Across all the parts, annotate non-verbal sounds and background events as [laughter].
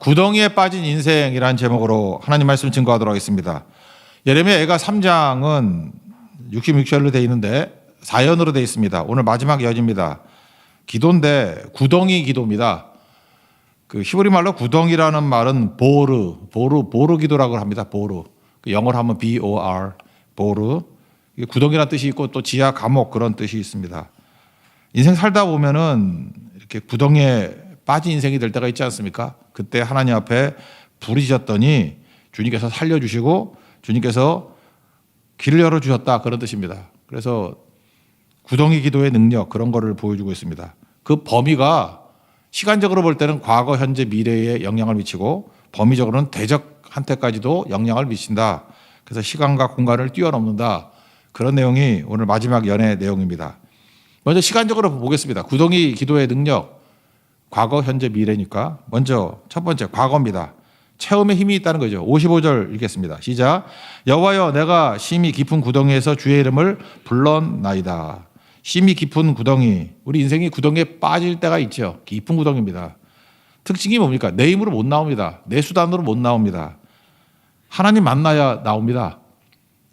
구덩이에 빠진 인생이라는 제목으로 하나님 말씀 증거하도록 하겠습니다. 예레미야 애가 3장은 66절로 되어 있는데 4연으로 되어 있습니다. 오늘 마지막 여지입니다. 기도인데 구덩이 기도입니다. 그 히브리 말로 구덩이라는 말은 보르, 보르, 보르 기도라고 합니다. 보르. 그 영어로 하면 B O R, 보르. 구덩이라는 뜻이 있고 또 지하 감옥 그런 뜻이 있습니다. 인생 살다 보면은 이렇게 구덩이에 빠진 인생이 될 때가 있지 않습니까? 그때 하나님 앞에 부르짖었더니 주님께서 살려주시고 주님께서 길을 열어주셨다 그런 뜻입니다. 그래서 구덩이 기도의 능력 그런 거를 보여주고 있습니다. 그 범위가 시간적으로 볼 때는 과거, 현재, 미래에 영향을 미치고 범위적으로는 대적 한테까지도 영향을 미친다. 그래서 시간과 공간을 뛰어넘는다. 그런 내용이 오늘 마지막 연애 내용입니다. 먼저 시간적으로 보겠습니다. 구덩이 기도의 능력. 과거, 현재, 미래니까 먼저 첫 번째 과거입니다. 체험에 힘이 있다는 거죠. 55절 읽겠습니다. 시작. 여호와여 내가 심히 깊은 구덩이에서 주의 이름을 불렀나이다. 심히 깊은 구덩이. 우리 인생이 구덩이에 빠질 때가 있죠. 깊은 구덩이입니다. 특징이 뭡니까? 내 힘으로 못 나옵니다. 내 수단으로 못 나옵니다. 하나님 만나야 나옵니다.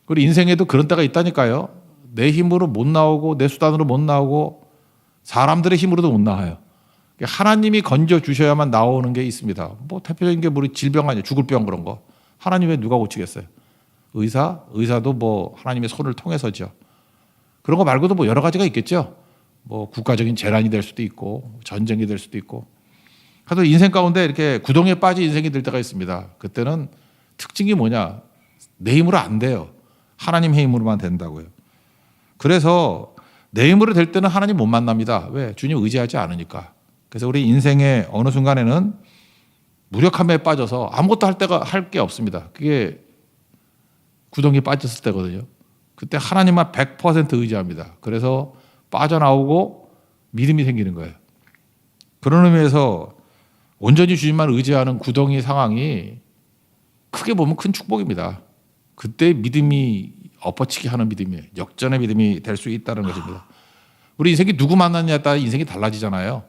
우리 인생에도 그런 때가 있다니까요. 내 힘으로 못 나오고 내 수단으로 못 나오고 사람들의 힘으로도 못 나와요. 하나님이 건져 주셔야만 나오는 게 있습니다. 뭐 대표적인 게 우리 질병 아니에요. 죽을 병 그런 거. 하나님 왜 누가 고치겠어요? 의사? 의사도 뭐 하나님의 손을 통해서죠. 그런 거 말고도 뭐 여러 가지가 있겠죠. 뭐 국가적인 재난이 될 수도 있고 전쟁이 될 수도 있고. 하도 인생 가운데 이렇게 구덩이에 빠진 인생이 될 때가 있습니다. 그때는 특징이 뭐냐? 내 힘으로 안 돼요. 하나님의 힘으로만 된다고요. 그래서 내 힘으로 될 때는 하나님 못 만납니다. 왜? 주님 의지하지 않으니까. 그래서 우리 인생의 어느 순간에는 무력함에 빠져서 아무것도 할 때가 할 게 없습니다. 그게 구덩이에 빠졌을 때거든요. 그때 하나님만 100% 의지합니다. 그래서 빠져나오고 믿음이 생기는 거예요. 그런 의미에서 온전히 주님만 의지하는 구덩이 상황이 크게 보면 큰 축복입니다. 그때 믿음이 엎어치기 하는 믿음이에요. 역전의 믿음이 될 수 있다는 것입니다. 우리 인생이 누구 만났냐에 따라 인생이 달라지잖아요.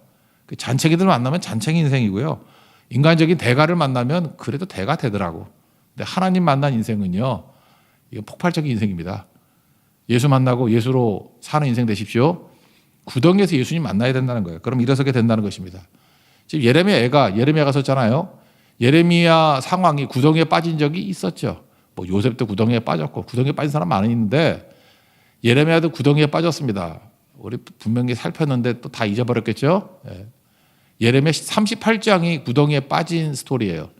그 잔챙이들 만나면 잔챙이 인생이고요. 인간적인 대가를 만나면 그래도 대가 되더라고. 근데 하나님 만난 인생은요. 이건 폭발적인 인생입니다. 예수 만나고 예수로 사는 인생 되십시오. 구덩이에서 예수님 만나야 된다는 거예요. 그럼 일어서게 된다는 것입니다. 지금 예레미야 애가 예레미야가 썼잖아요. 예레미야 상황이 구덩이에 빠진 적이 있었죠. 뭐 요셉도 구덩이에 빠졌고 구덩이에 빠진 사람 많이 있는데 예레미야도 구덩이에 빠졌습니다. 우리 분명히 살폈는데 또 다 잊어버렸겠죠. 예. 예레미야 38장이 구덩이에 빠진 스토리예요.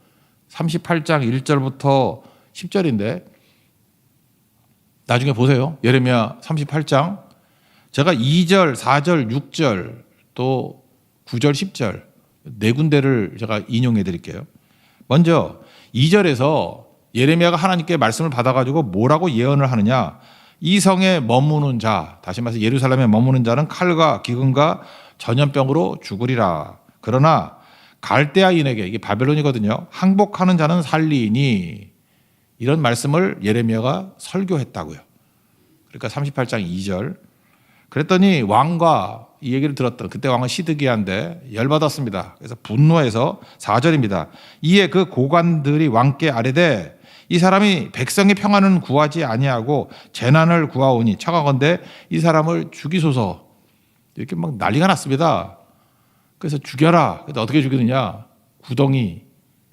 38장 1절부터 10절인데 나중에 보세요. 예레미야 38장 제가 2절, 4절, 6절 또 9절, 10절 네 군데를 제가 인용해 드릴게요. 먼저 2절에서 예레미야가 하나님께 말씀을 받아 가지고 뭐라고 예언을 하느냐? 이 성에 머무는 자, 다시 말해서 예루살렘에 머무는 자는 칼과 기근과 전염병으로 죽으리라. 그러나 갈대아인에게 이게 바벨론이거든요. 항복하는 자는 살리니 이런 말씀을 예레미야가 설교했다고요. 그러니까 38장 2절. 그랬더니 왕과 이 얘기를 들었던 그때 왕은 시드기야인데 열받았습니다. 그래서 분노해서 4절입니다. 이에 그 고관들이 왕께 아뢰되 이 사람이 백성의 평안은 구하지 아니하고 재난을 구하오니 차가건대 이 사람을 죽이소서 이렇게 막 난리가 났습니다. 그래서 죽여라. 그래서 어떻게 죽이느냐? 구덩이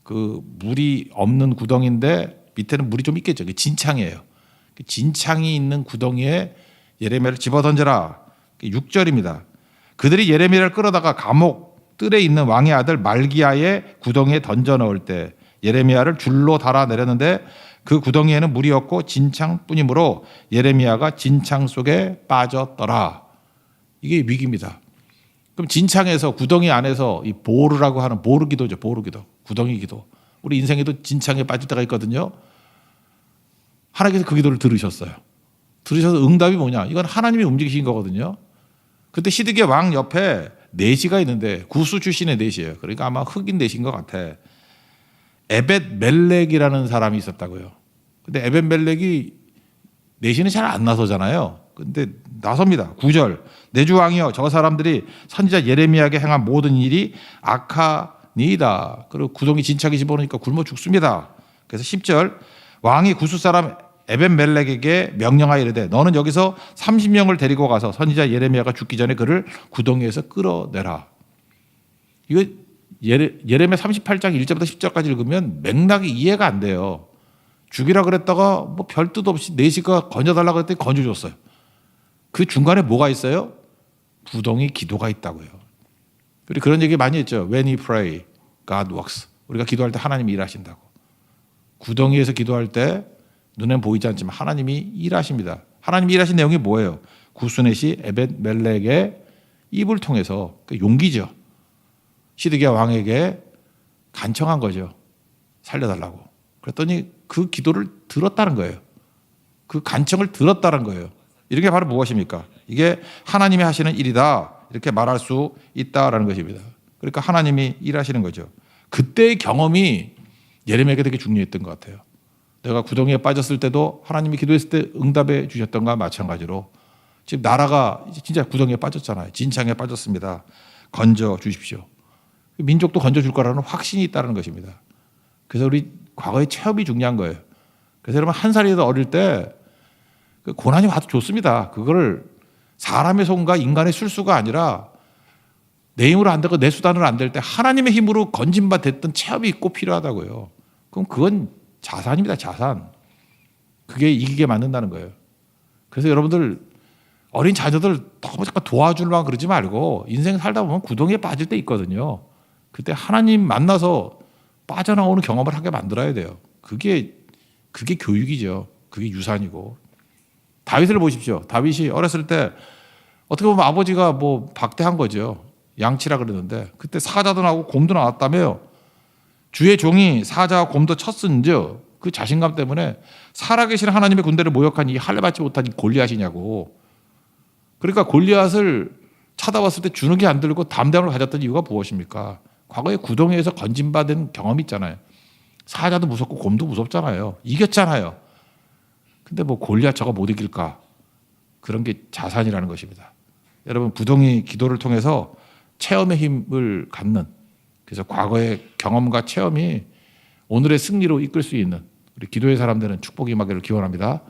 그 물이 없는 구덩인데 밑에는 물이 좀 있겠죠. 그 진창이에요. 그 진창이 있는 구덩이에 예레미야를 집어 던져라. 6절입니다. 그들이 예레미야를 끌어다가 감옥 뜰에 있는 왕의 아들 말기야의 구덩이에 던져 넣을 때 예레미야를 줄로 달아 내렸는데 그 구덩이에는 물이 없고 진창뿐이므로 예레미야가 진창 속에 빠졌더라. 이게 위기입니다. 그럼 진창에서 구덩이 안에서 이 보르라고 하는 보르 기도죠. 보르 기도. 구덩이 기도. 우리 인생에도 진창에 빠질 때가 있거든요. 하나님께서 그 기도를 들으셨어요. 들으셔서 응답이 뭐냐? 이건 하나님이 움직이신 거거든요. 그때 시드기의 왕 옆에 내시가 있는데 구수 출신의 내시예요. 그러니까 아마 흑인 내시인 것 같아. 에벳 멜렉이라는 사람이 있었다고요. 근데 에벳 멜렉이 내시는 잘 안 나서잖아요. 근데 나섭니다. 9절. 내주 왕이여 저 사람들이 선지자 예레미야에게 행한 모든 일이 니다. 그리고 구덩이 진창에 집어넣으니까 굶어 죽습니다. 그래서 10절 왕이 구스 사람 에벤멜렉에게 명령하여 이르되 너는 여기서 30명을 데리고 가서 선지자 예레미야가 죽기 전에 그를 구덩이에서 끌어내라. 이거 예레, 예레미야 38장 1절부터 10절까지 읽으면 맥락이 이해가 안 돼요. 죽이라 그랬다가 뭐 별 뜻 없이 네시가 건져달라 그랬더니 건져줬어요. 그 중간에 뭐가 있어요? 구덩이 기도가 있다고요. 우리 그런 얘기 많이 했죠. When you pray, God works. 우리가 기도할 때 하나님이 일하신다고. 구덩이에서 기도할 때 눈엔 보이지 않지만 하나님이 일하십니다. 하나님이 일하신 내용이 뭐예요? 구스넷이 에벳 멜렉의 입을 통해서 그 용기죠. 시드기야 왕에게 간청한 거죠. 살려달라고. 그랬더니 그 기도를 들었다는 거예요. 그 간청을 들었다는 거예요. 이게 바로 무엇입니까? 이게 하나님이 하시는 일이다. 이렇게 말할 수 있다라는 것입니다. 그러니까 하나님이 일하시는 거죠. 그때의 경험이 예레미야에게 되게 중요했던 것 같아요. 내가 구덩이에 빠졌을 때도 하나님이 기도했을 때 응답해 주셨던 것과 마찬가지로 지금 나라가 진짜 구덩이에 빠졌잖아요. 진창에 빠졌습니다. 건져 주십시오. 민족도 건져 줄 거라는 확신이 있다는 것입니다. 그래서 우리 과거의 체험이 중요한 거예요. 그래서 여러분 한 살이라도 어릴 때그 고난이 와도 좋습니다. 그거를 사람의 손과 인간의 술수가 아니라 내 힘으로 안 되고 내 수단으로 안 될 때 하나님의 힘으로 건진 바 됐던 체험이 꼭 필요하다고요. 그럼 그건 자산입니다. 자산. 그게 이기게 만든다는 거예요. 그래서 여러분들 어린 자녀들 너무 잠깐 도와주려고 그러지 말고 인생 살다 보면 구덩이에 빠질 때 있거든요. 그때 하나님 만나서 빠져나오는 경험을 하게 만들어야 돼요. 그게 그게 교육이죠. 그게 유산이고 다윗을 보십시오. 다윗이 어렸을 때 어떻게 보면 아버지가 뭐 박대한 거죠. 양치라 그러는데 그때 사자도 나오고 곰도 나왔다며요. 주의 종이 사자와 곰도 쳤은즉 그 자신감 때문에 살아계신 하나님의 군대를 모욕한 이 할례받지 못한 이 골리앗이냐고. 그러니까 골리앗을 찾아왔을 때 주는 게안 들고 담대함을 가졌던 이유가 무엇입니까? 과거에 구덩이에서 건진받은 경험이 있잖아요. 사자도 무섭고 곰도 무섭잖아요. 이겼잖아요. 근데 뭐 골리앗 저거 못 이길까? 그런 게 자산이라는 것입니다. 여러분 부동이 기도를 통해서 체험의 힘을 갖는 그래서 과거의 경험과 체험이 오늘의 승리로 이끌 수 있는 우리 기도의 사람들은 축복이 임하기를 기원합니다.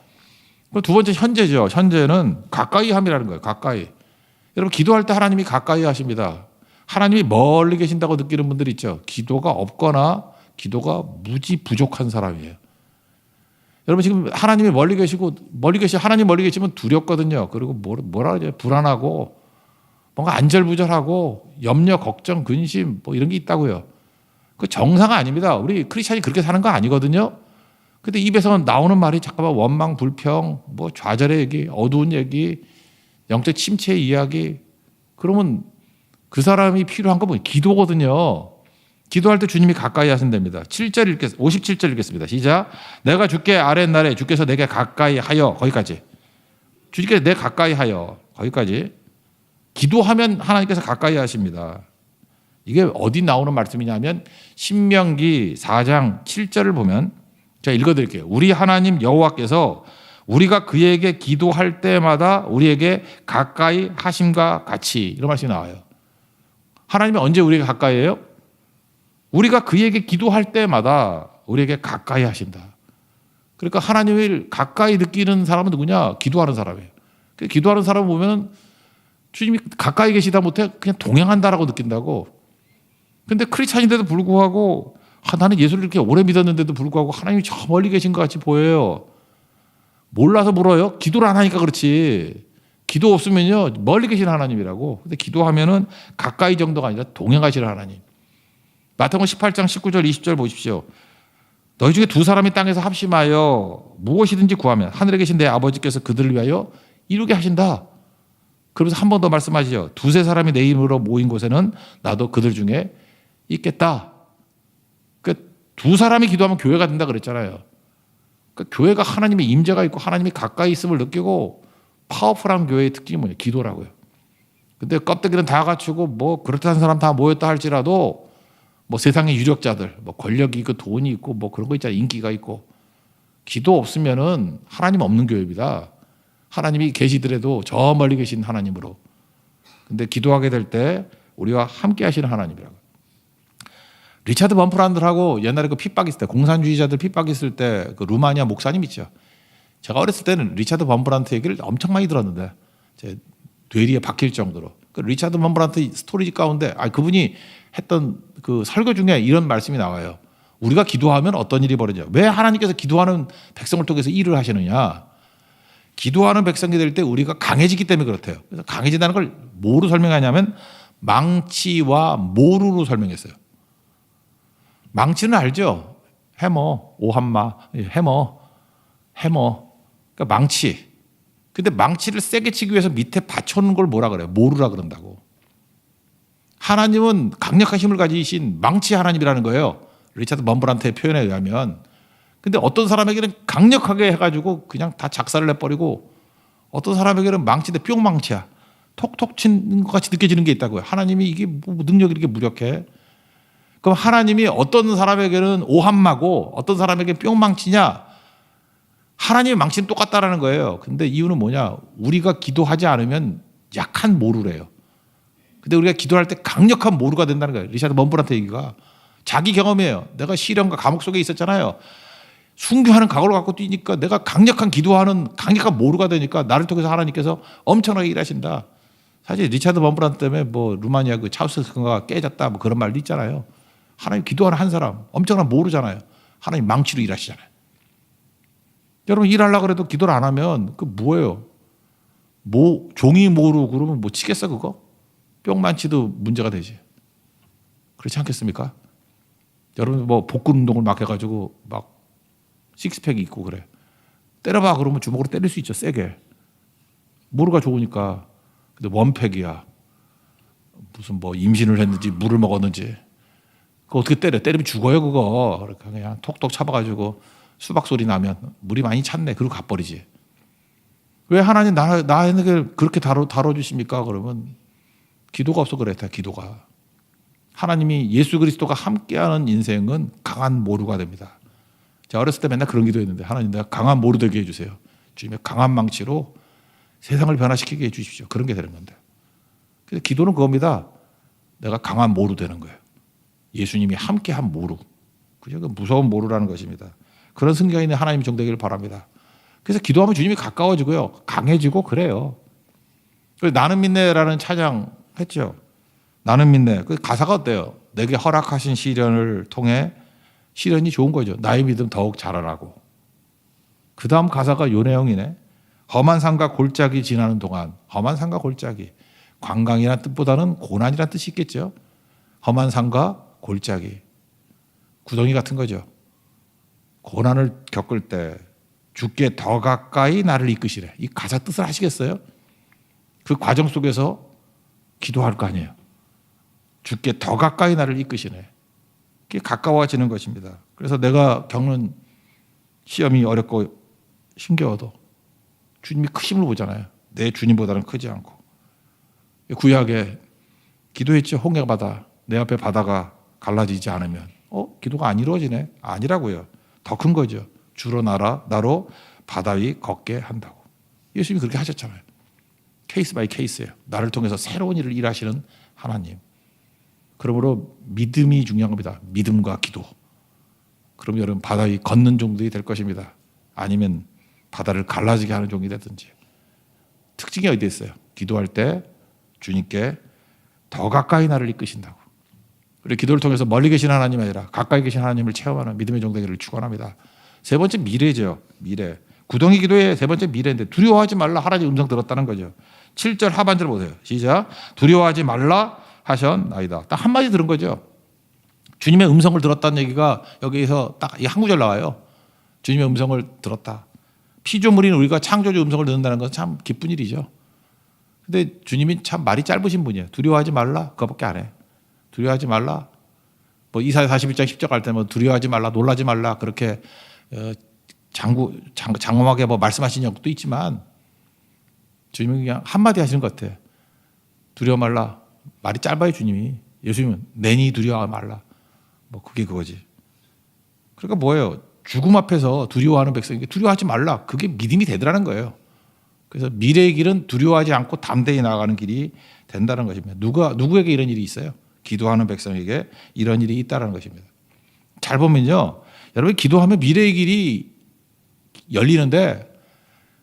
두 번째 현재죠. 현재는 가까이 함이라는 거예요. 가까이. 여러분 기도할 때 하나님이 가까이 하십니다. 하나님이 멀리 계신다고 느끼는 분들 있죠. 기도가 없거나 기도가 무지 부족한 사람이에요. 여러분 지금 하나님이 멀리 계시고 멀리 계시 하나님 멀리 계시면 두렵거든요. 그리고 뭐라 그러죠? 불안하고 뭔가 안절부절하고 염려, 걱정, 근심 뭐 이런 게 있다고요. 그 정상 아닙니다. 우리 크리스천이 그렇게 사는 거 아니거든요. 근데 입에서 나오는 말이 잠깐만 원망, 불평, 뭐 좌절의 얘기, 어두운 얘기, 영적 침체 이야기. 그러면 그 사람이 필요한 건 뭐 기도거든요. 기도할 때 주님이 가까이 하신답니다. 7절 읽겠, 57절 읽겠습니다. 시작. 내가 주께 아랫날에 주께서 내게 가까이 하여, 거기까지. 주님께서 내 가까이 하여, 거기까지. 기도하면 하나님께서 가까이 하십니다. 이게 어디 나오는 말씀이냐면, 신명기 4장 7절을 보면, 제가 읽어 드릴게요. 우리 하나님 여호와께서 우리가 그에게 기도할 때마다 우리에게 가까이 하심과 같이, 이런 말씀이 나와요. 하나님이 언제 우리에게 가까이 해요? 우리가 그에게 기도할 때마다 우리에게 가까이 하신다. 그러니까 하나님을 가까이 느끼는 사람은 누구냐? 기도하는 사람이에요. 그 기도하는 사람 보면 주님이 가까이 계시다 못해 그냥 동행한다라고 느낀다고. 근데 크리스찬인데도 불구하고 아, 나는 예수를 이렇게 오래 믿었는데도 불구하고 하나님이 저 멀리 계신 것 같이 보여요. 몰라서 물어요. 기도를 안 하니까 그렇지. 기도 없으면요 멀리 계신 하나님이라고. 근데 기도하면은 가까이 정도가 아니라 동행하시는 하나님. 마태복음 18장 19절 20절 보십시오. 너희 중에 두 사람이 땅에서 합심하여 무엇이든지 구하면 하늘에 계신 내 아버지께서 그들을 위하여 이루게 하신다. 그러면서 한 번 더 말씀하시죠. 두세 사람이 내 이름으로 모인 곳에는 나도 그들 중에 있겠다. 그두 사람이 기도하면 교회가 된다 그랬잖아요. 그 교회가 하나님의 임재가 있고 하나님이 가까이 있음을 느끼고 파워풀한 교회의 특징이 뭐냐? 기도라고요. 근데 껍데기는 다 갖추고 뭐 그렇다는 사람 다 모였다 할지라도 뭐 세상의 유력자들, 뭐 권력이 있고 돈이 있고 뭐 그런 거 있잖아요. 인기가 있고. 기도 없으면은 하나님 없는 교회입니다. 하나님이 계시더라도 저 멀리 계신 하나님으로. 근데 기도하게 될 때 우리와 함께 하시는 하나님이라고. 리차드 범프란드하고 옛날에 그 핍박 있을 때 공산주의자들 핍박 있을 때 그 루마니아 목사님 있죠. 제가 어렸을 때는 리차드 범프란트 얘기를 엄청 많이 들었는데 제 뇌리에 박힐 정도로 그 리차드 범프란트 스토리 가운데 아 그분이 했던 그 설교 중에 이런 말씀이 나와요. 우리가 기도하면 어떤 일이 벌어져? 왜 하나님께서 기도하는 백성을 통해서 일을 하시느냐? 기도하는 백성이 될 때 우리가 강해지기 때문에 그렇대요. 그래서 강해진다는 걸 뭐로 설명하냐면 망치와 모루로 설명했어요. 망치는 알죠? 해머, 오한마, 예, 해머, 해머. 그러니까 망치. 근데 망치를 세게 치기 위해서 밑에 받쳐놓는 걸 뭐라 그래요? 모루라 그런다고. 하나님은 강력한 힘을 가지신 망치 하나님이라는 거예요. 리차드 먼브란트의 표현에 의하면. 근데 어떤 사람에게는 강력하게 해가지고 그냥 다 작살을 내버리고 어떤 사람에게는 망치인데 뿅망치야. 톡톡 치는 것 같이 느껴지는 게 있다고요. 하나님이 이게 뭐 능력이 이렇게 무력해. 그럼 하나님이 어떤 사람에게는 오한마고 어떤 사람에게 뿅망치냐? 하나님의 망치는 똑같다라는 거예요. 근데 이유는 뭐냐? 우리가 기도하지 않으면 약한 모루래요. 근데 우리가 기도할 때 강력한 모루가 된다는 거예요. 리샤드 먼브란트 얘기가 자기 경험이에요. 내가 시련과 감옥 속에 있었잖아요. 순교하는 각오를 갖고 뛰니까 내가 강력한 기도하는 강력한 모루가 되니까 나를 통해서 하나님께서 엄청나게 일하신다. 사실 리차드 먼브란트 때문에 뭐 루마니아 그 차우스가 깨졌다 뭐 그런 말도 있잖아요. 하나님 기도하는 한 사람 엄청난 모르잖아요. 하나님 망치로 일하시잖아요. 여러분 일하려 그래도 기도를 안 하면 그 뭐예요? 뭐 종이 모루 그러면 뭐 치겠어 그거? 뿅만치도 문제가 되지. 그렇지 않겠습니까? 여러분 뭐 복근 운동을 막 해가지고 막 식스팩이 있고 그래. 때려봐 그러면 주먹으로 때릴 수 있죠 세게. 모루가 좋으니까. 근데 원팩이야. 무슨 뭐 임신을 했는지 물을 먹었는지. 그거 어떻게 때려? 때리면 죽어요 그거. 그러니까 그냥 톡톡 잡아가지고 수박 소리 나면 물이 많이 찼네. 그리고 가버리지. 왜 하나님 나 나에게 그렇게 다뤄 다뤄 주십니까? 그러면 기도가 없어 그래. 다 기도가. 하나님이 예수 그리스도가 함께하는 인생은 강한 모루가 됩니다. 제가 어렸을 때 맨날 그런 기도했는데 하나님 내가 강한 모루 되게 해주세요. 주님의 강한 망치로 세상을 변화시키게 해주십시오. 그런 게 되는 건데. 그래서 기도는 그겁니다. 내가 강한 모루 되는 거예요. 예수님이 함께한 모루. 그죠? 그 무서운 모루라는 것입니다. 그런 있는 하나님 정되기를 바랍니다. 그래서 기도하면 주님이 가까워지고요. 강해지고 그래요. 나는 믿네라는 찬양 했죠. 나는 믿네. 그 가사가 어때요? 내게 허락하신 시련을 통해 시련이 좋은 거죠. 나의 믿음 더욱 자라라고. 그 다음 가사가 요 내용이네. 험한 산과 골짜기 지나는 동안 험한 산과 골짜기 관광이라는 뜻보다는 고난이라는 뜻이 있겠죠. 험한 산과 골짜기 구덩이 같은 거죠. 고난을 겪을 때 주께 더 가까이 나를 이끄시래. 이 가사 뜻을 아시겠어요? 그 과정 속에서 기도할 거 아니에요. 주께 더 가까이 나를 이끄시네. 그게 가까워지는 것입니다. 그래서 내가 겪는 시험이 어렵고 힘겨워도 주님이 크심을 보잖아요. 내 주님보다는 크지 않고. 구약에 기도했죠. 홍해 바다. 내 앞에 바다가 갈라지지 않으면 어 기도가 안 이루어지네. 아니라고요. 더 큰 거죠. 주로 나라 나로 바다 위 걷게 한다고. 예수님이 그렇게 하셨잖아요. 케이스 바이 케이스예요. 나를 통해서 새로운 일을 일하시는 하나님. 그러므로 믿음이 중요한 겁니다. 믿음과 기도. 그럼 여러분 바다 위 걷는 종들이 될 것입니다. 아니면 바다를 갈라지게 하는 종이 되든지. 특징이 어디 있어요? 기도할 때 주님께 더 가까이 나를 이끄신다고. 우리 기도를 통해서 멀리 계신 하나님 아니라 가까이 계신 하나님을 체험하는 믿음의 종되기를 축원합니다. 세 번째 미래죠. 미래. 구덩이 기도의 세 번째 미래인데 두려워하지 말라 하나님 음성 들었다는 거죠. 7절 하반절 보세요. 시작. 두려워하지 말라 하셨나이다. 딱 한마디 들은 거죠. 주님의 음성을 들었다는 얘기가 여기에서 딱 한 구절 나와요. 주님의 음성을 들었다. 피조물인 우리가 창조주 음성을 듣는다는 건 참 기쁜 일이죠. 근데 주님이 참 말이 짧으신 분이에요. 두려워하지 말라. 그거밖에 안 해. 두려워하지 말라. 뭐 이사야 41장 10절 갈 때면 두려워하지 말라. 놀라지 말라. 그렇게 어, 장구 장, 장엄하게 뭐 말씀하신 적도 있지만 주님이 그냥 한마디 하시는 것 같아. 두려워 말라. 말이 짧아요, 주님이. 예수님은 내니 두려워 말라. 뭐 그게 그거지. 그러니까 뭐예요? 죽음 앞에서 두려워하는 백성에게 두려워하지 말라. 그게 믿음이 되더라는 거예요. 그래서 미래의 길은 두려워하지 않고 담대히 나아가는 길이 된다는 것입니다. 누가 누구에게 이런 일이 있어요? 기도하는 백성에게 이런 일이 있다라는 것입니다. 잘 보면요. 여러분 기도하면 미래의 길이 열리는데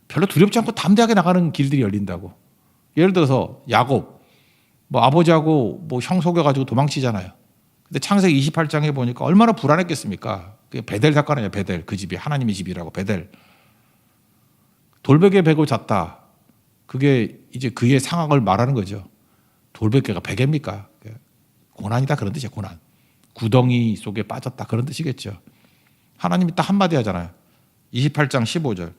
별로 두렵지 않고 담대하게 나가는 길들이 열린다고. 예를 들어서 야곱 뭐 아버지하고 뭐 형 속여 가지고 도망치잖아요. 근데 창세기 28장에 보니까 얼마나 불안했겠습니까? 그게 베델 사건 아니에요. 베델. 그 집이 하나님의 집이라고 베델. 돌베개 베고 잤다. 그게 이제 그의 상황을 말하는 거죠. 돌베개가 베개입니까? 고난이다 그런 뜻이에요. 고난. 구덩이 속에 빠졌다 그런 뜻이겠죠. 하나님이 딱 한마디 하잖아요. 28장 15절.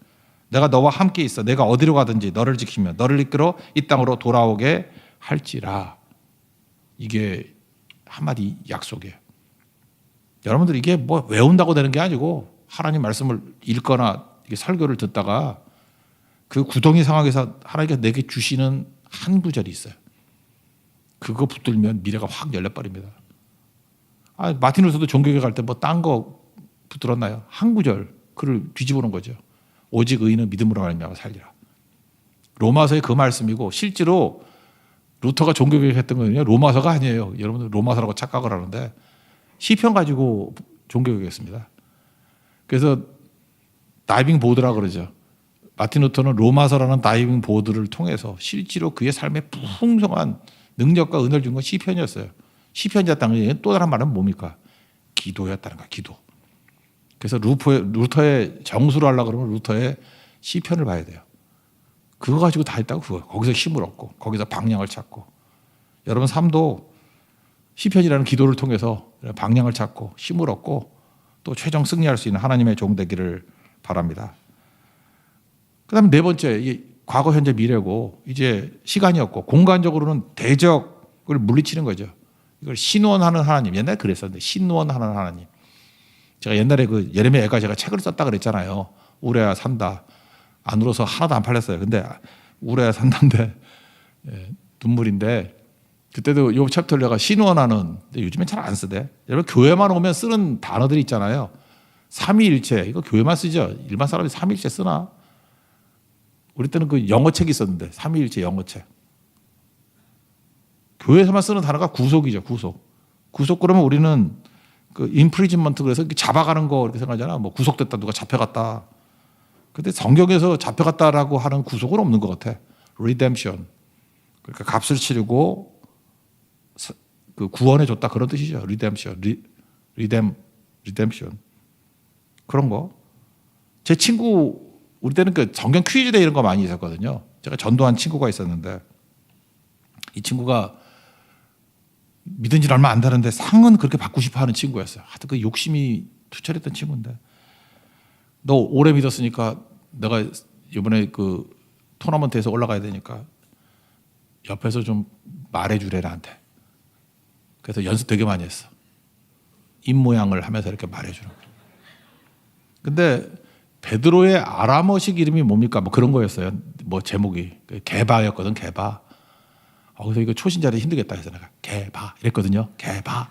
내가 너와 함께 있어. 내가 어디로 가든지 너를 지키며 너를 이끌어 이 땅으로 돌아오게 할지라. 이게 한마디 약속이에요. 여러분들 이게 뭐 외운다고 되는 게 아니고 하나님 말씀을 읽거나 설교를 듣다가 그 구덩이 상황에서 하나님께서 내게 주시는 한 구절이 있어요. 그거 붙들면 미래가 확 열려버립니다. 아, 마틴 루터도 종교계 갈 때 뭐 딴 거 붙들었나요? 한 구절 그를 뒤집어 놓은 거죠. 오직 의인은 믿음으로 말미암아 살리라. 로마서의 그 말씀이고 실제로 루터가 종교개혁 했던 거는요 로마서가 아니에요. 여러분들 로마서라고 착각을 하는데 시편 가지고 종교개혁했습니다. 그래서 다이빙 보드라 그러죠. 마틴 루터는 로마서라는 다이빙 보드를 통해서 실제로 그의 삶에 풍성한 능력과 은혜를 준 건 시편이었어요. 시편이었다는 게또 다른 말은 뭡니까? 기도였다는 거야. 기도. 그래서 루터의, 루터의 정수를 하려고 그러면 루터의 시편을 봐야 돼요. 그거 가지고 다 했다고 그거. 거기서 힘을 얻고 거기서 방향을 찾고 여러분 삶도 시편이라는 기도를 통해서 방향을 찾고 힘을 얻고 또 최종 승리할 수 있는 하나님의 종 되기를 바랍니다. 그다음 네 번째 이 과거 현재 미래고 이제 시간이 없고 공간적으로는 대적을 물리치는 거죠. 이걸 신원하는 하나님 옛날에 그랬었는데 신원하는 하나님. 제가 옛날에 그 예레미야 애가 제가 책을 썼다 그랬잖아요. 우레야 산다. 안 울어서 하나도 안 팔렸어요. 근데 우레야 산다인데 [laughs] 예, 눈물인데 그때도 요 챕터를 내가 신원하는 요즘엔 잘 안 쓰대. 여러분 교회만 오면 쓰는 단어들이 있잖아요. 삼위일체 이거 교회만 쓰죠. 일반 사람이 삼위일체 쓰나? 우리 때는 그 영어책이 있었는데 삼위일체 영어책. 교회에서만 쓰는 단어가 구속이죠. 구속. 구속 그러면 우리는 그 인프리즈먼트 그래서 잡아가는 거 이렇게 생각하잖아. 뭐 구속됐다 누가 잡혀갔다. 근데 성경에서 잡혀갔다라고 하는 구속은 없는 것 같아. redemption. 그러니까 값을 치르고 사- 그 구원해 줬다 그런 뜻이죠. redemption. 리, redeem, redemption. 그런 거. 제 친구 우리 때는 그 성경 퀴즈 대 이런 거 많이 있었거든요. 제가 전도한 친구가 있었는데 이 친구가 믿은 지 얼마 안 되는데 상은 그렇게 받고 싶어 하는 친구였어요. 하여튼 그 욕심이 투철했던 친구인데 너 오래 믿었으니까 내가 이번에 그 토너먼트에서 올라가야 되니까 옆에서 좀 말해주래 나한테. 그래서 연습 되게 많이 했어. 입 모양을 하면서 이렇게 말해주는 거예요. 근데 베드로의 아람어식 이름이 뭡니까? 뭐 그런 거였어요. 뭐 제목이 개바였거든. 개바. 어, 그래서 이거 초신자들 힘들겠다 해서 내가 개바 이랬거든요. 개바.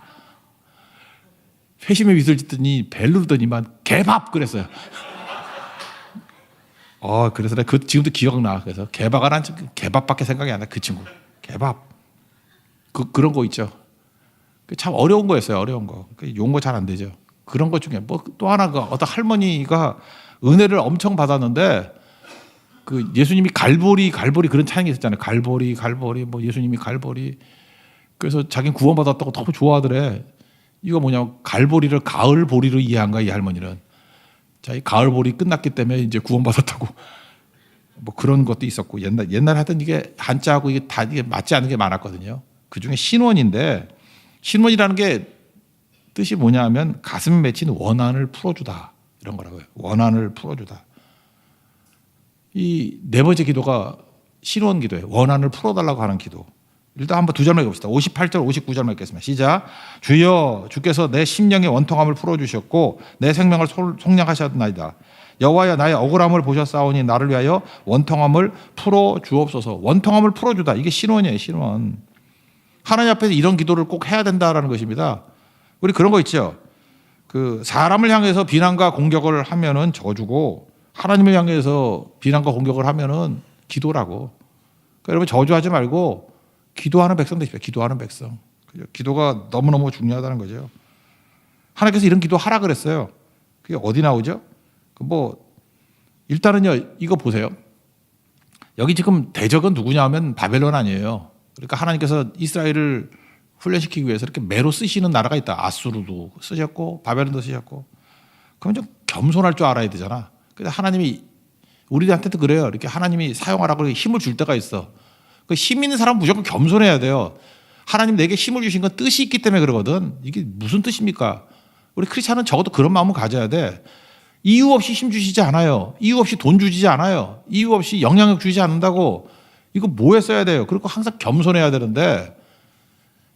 회심의 미술 짓더니 벨 누르더니만 개밥 그랬어요. 어, [laughs] 그래서 내가 그 지금도 기억나. 그래서 개바가 난 개밥밖에 생각이 안 나. 그 친구. 개밥. 그 그런 거 있죠. 그참 어려운 거였어요. 어려운 거. 그 용어 잘 안 되죠. 그런 것 중에 뭐 또 하나가 어떤 할머니가 은혜를 엄청 받았는데 그 예수님이 갈보리 갈보리 그런 찬양이 있었잖아요. 갈보리 갈보리 뭐 예수님이 갈보리 그래서 자기는 구원받았다고 너무 좋아하더래. 이거 뭐냐면 갈보리를 가을 보리로 이해한 거야 이 할머니는. 자, 이 가을 보리 끝났기 때문에 이제 구원받았다고 [laughs] 뭐 그런 것도 있었고 옛날 옛날 하던 이게 한자하고 이게 다 이게 맞지 않는 게 많았거든요. 그 중에 신원인데 신원이라는 게 뜻이 뭐냐면 가슴에 맺힌 원한을 풀어주다 이런 거라고요. 원한을 풀어주다. 이 네 번째 기도가 신원 기도예요. 원한을 풀어달라고 하는 기도. 일단 한번 두 절만 읽읍시다. 58절, 59절만 읽겠습니다. 시작. 주여, 주께서 내 심령의 원통함을 풀어주셨고 내 생명을 솔- 속량하셨나이다. 여호와여 나의 억울함을 보셨사오니 나를 위하여 원통함을 풀어 주옵소서. 원통함을 풀어 주다. 이게 신원이에요. 신원. 하나님 앞에서 이런 기도를 꼭 해야 된다라는 것입니다. 우리 그런 거 있죠. 그 사람을 향해서 비난과 공격을 하면은 저주고 하나님을 향해서 비난과 공격을 하면은 기도라고. 그러니까 여러분 저주하지 말고 기도하는 백성 되십시오. 기도하는 백성. 그죠? 기도가 너무너무 중요하다는 거죠. 하나님께서 이런 기도 하라 그랬어요. 그게 어디 나오죠? 그뭐 일단은요 이거 보세요. 여기 지금 대적은 누구냐 하면 바벨론 아니에요. 그러니까 하나님께서 이스라엘을 훈련시키기 위해서 이렇게 매로 쓰시는 나라가 있다. 아수르도 쓰셨고 바벨론도 쓰셨고. 그러면 좀 겸손할 줄 알아야 되잖아. 근데 하나님이 우리한테도 그래요. 이렇게 하나님이 사용하라고 힘을 줄 때가 있어. 그 힘 있는 사람 은 무조건 겸손해야 돼요. 하나님 내게 힘을 주신 건 뜻이 있기 때문에 그러거든. 이게 무슨 뜻입니까? 우리 크리스찬은 적어도 그런 마음을 가져야 돼. 이유 없이 힘 주시지 않아요. 이유 없이 돈 주지 않아요. 이유 없이 영향력 주지 않는다고 이거 뭐에 써야 돼요. 그리고 항상 겸손해야 되는데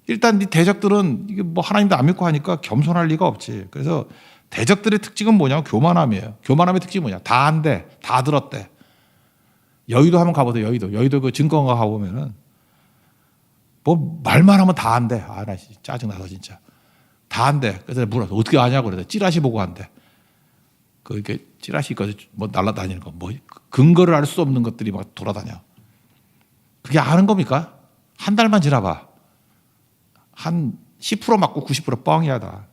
일단 이 대적들은 이게 뭐 하나님도 안 믿고 하니까 겸손할 리가 없지. 그래서 대적들의 특징은 뭐냐면 교만함이에요. 교만함의 특징이 뭐냐? 다 한대, 다 들었대. 여의도 한번 가보세요. 여의도, 여의도 그 증권가 가보면은 뭐 말만 하면 다 한대. 아, 나 짜증 나서 진짜 다 한대. 그래서 물어서 어떻게 아냐고 그래서 찌라시 보고 한대. 그 이렇게 찌라시 거뭐 날라다니는 거, 뭐 근거를 알 수 없는 것들이 막 돌아다녀. 그게 아는 겁니까? 한 달만 지나봐. 한 10% 맞고 90% 뻥이야 다.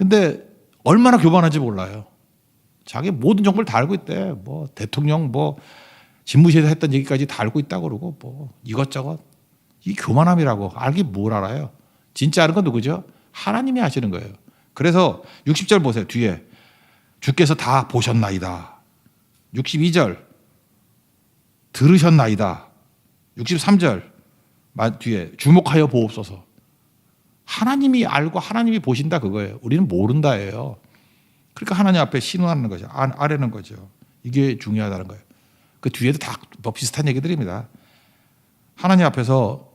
근데 얼마나 교만한지 몰라요. 자기 모든 정보를 다 알고 있대. 뭐 대통령 뭐 집무실에서 했던 얘기까지 다 알고 있다고 그러고 뭐 이것저것 이 교만함이라고 알기 뭘 알아요. 진짜 아는 건 누구죠? 하나님이 아시는 거예요. 그래서 60절 보세요. 뒤에 주께서 다 보셨나이다. 62절 들으셨나이다. 63절 뒤에 주목하여 보옵소서. 하나님이 알고 하나님이 보신다 그거예요. 우리는 모른다예요. 그러니까 하나님 앞에 신원하는 거죠. 아, 아래는 거죠. 이게 중요하다는 거예요. 그 뒤에도 다뭐 비슷한 얘기들입니다. 하나님 앞에서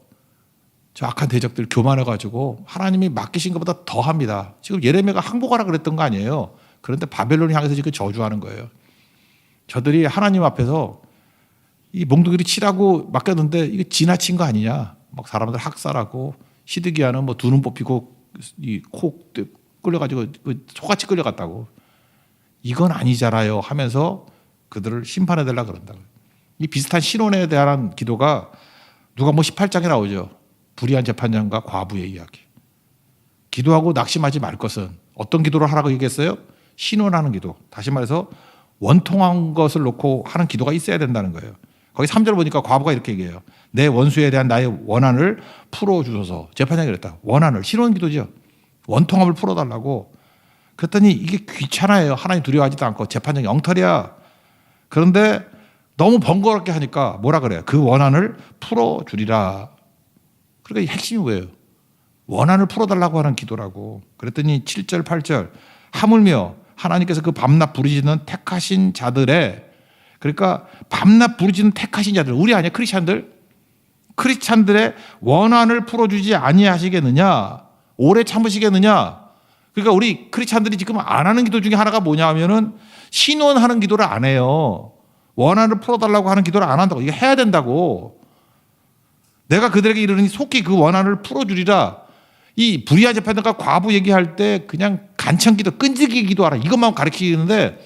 저 악한 대적들 교만해가지고 하나님이 맡기신 것보다 더 합니다. 지금 예레미야가 항복하라 그랬던 거 아니에요. 그런데 바벨론을 향해서 지금 저주하는 거예요. 저들이 하나님 앞에서 이 몽둥이를 치라고 맡겼는데 이게 지나친 거 아니냐. 막 사람들 학살하고 시드기야는 뭐 두 눈 뽑히고 이코 끌려가지고 그 소같이 끌려갔다고. 이건 아니잖아요 하면서 그들을 심판해 달라 그런다. 이 비슷한 신혼에 대한 기도가 누가 뭐 18장에 나오죠. 불의한 재판장과 과부의 이야기. 기도하고 낙심하지 말 것은 어떤 기도를 하라고 얘기했어요? 신원하는 기도. 다시 말해서 원통한 것을 놓고 하는 기도가 있어야 된다는 거예요. 거기 3절 보니까 과부가 이렇게 얘기해요. 내 원수에 대한 나의 원한을 풀어주소서. 재판장이 그랬다. 원한을. 신원 기도죠. 원통함을 풀어달라고. 그랬더니 이게 귀찮아요. 하나님 두려워하지도 않고 재판장이 엉터리야. 그런데 너무 번거롭게 하니까 뭐라 그래요? 그 원한을 풀어주리라. 그러니까 핵심이 뭐예요? 원한을 풀어달라고 하는 기도라고. 그랬더니 7절, 8절. 하물며 하나님께서 그 밤낮 부르짖는 택하신 자들의 그러니까 밤낮 부르짖는 택하신 자들 우리 아니야 크리스찬들? 크리스찬들의 원한을 풀어주지 아니하시겠느냐? 오래 참으시겠느냐? 그러니까 우리 크리스찬들이 지금 안 하는 기도 중에 하나가 뭐냐 하면은 신원하는 기도를 안 해요. 원한을 풀어달라고 하는 기도를 안 한다고. 이게 해야 된다고. 내가 그들에게 이르니 속히 그 원한을 풀어주리라. 이 불의한 재판관과 과부 얘기할 때 그냥 간청기도 끈질기 기도 하라. 이것만 가르치는데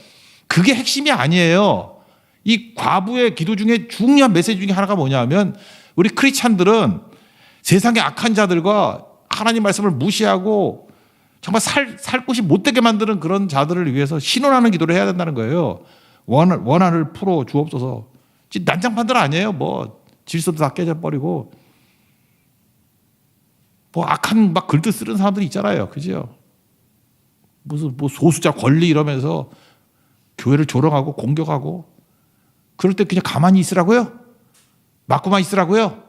그게 핵심이 아니에요. 이 과부의 기도 중에 중요한 메시지 중에 하나가 뭐냐면 우리 크리스찬들은 세상의 악한 자들과 하나님 말씀을 무시하고 정말 살, 살 곳이 못되게 만드는 그런 자들을 위해서 신원하는 기도를 해야 된다는 거예요. 원, 원한을 풀어 주옵소서. 난장판들 아니에요. 뭐 질서도 다 깨져버리고 뭐 악한 막 글도 쓰는 사람들이 있잖아요. 그죠? 무슨 뭐 소수자 권리 이러면서 교회를 조롱하고 공격하고 그럴 때 그냥 가만히 있으라고요? 맞고만 있으라고요?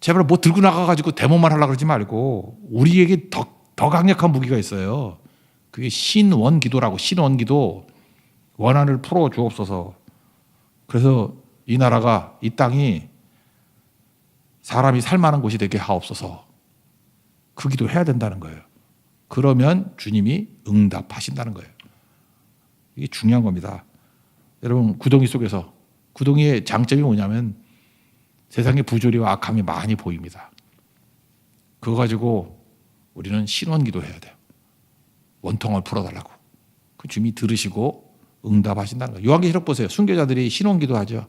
제발 뭐 들고 나가가지고 데모만 하려고 그러지 말고 우리에게 더, 더 강력한 무기가 있어요. 그게 신원 기도라고 신원 기도 원한을 풀어 주옵소서. 그래서 이 나라가 이 땅이 사람이 살만한 곳이 되게 하옵소서. 그 기도 해야 된다는 거예요. 그러면 주님이 응답하신다는 거예요. 이게 중요한 겁니다. 여러분 구덩이 속에서 구덩이의 장점이 뭐냐면 세상의 부조리와 악함이 많이 보입니다. 그거 가지고 우리는 신원기도 해야 돼요. 원통을 풀어달라고. 그 주님이 들으시고 응답하신다는 거예요. 요한계시록 보세요. 순교자들이 신원기도 하죠.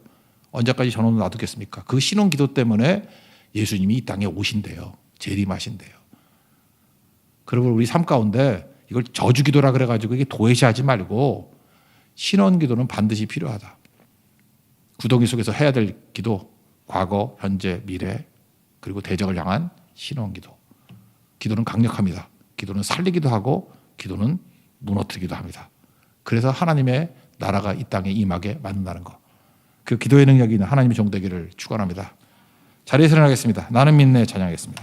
언제까지 전원을 놔두겠습니까? 그 신원기도 때문에 예수님이 이 땅에 오신대요. 재림하신대요. 그러면 우리 삶 가운데 이걸 저주기도라 그래가지고 이게 도외시하지 말고 신원 기도는 반드시 필요하다. 구덩이 속에서 해야 될 기도, 과거, 현재, 미래, 그리고 대적을 향한 신원 기도. 기도는 강력합니다. 기도는 살리기도 하고, 기도는 무너뜨리기도 합니다. 그래서 하나님의 나라가 이 땅에 임하게 만든다는 것. 그 기도의 능력이 있는 하나님의 종되기를 축원합니다. 자리에서 일어나겠습니다. 나는 믿네 찬양하겠습니다.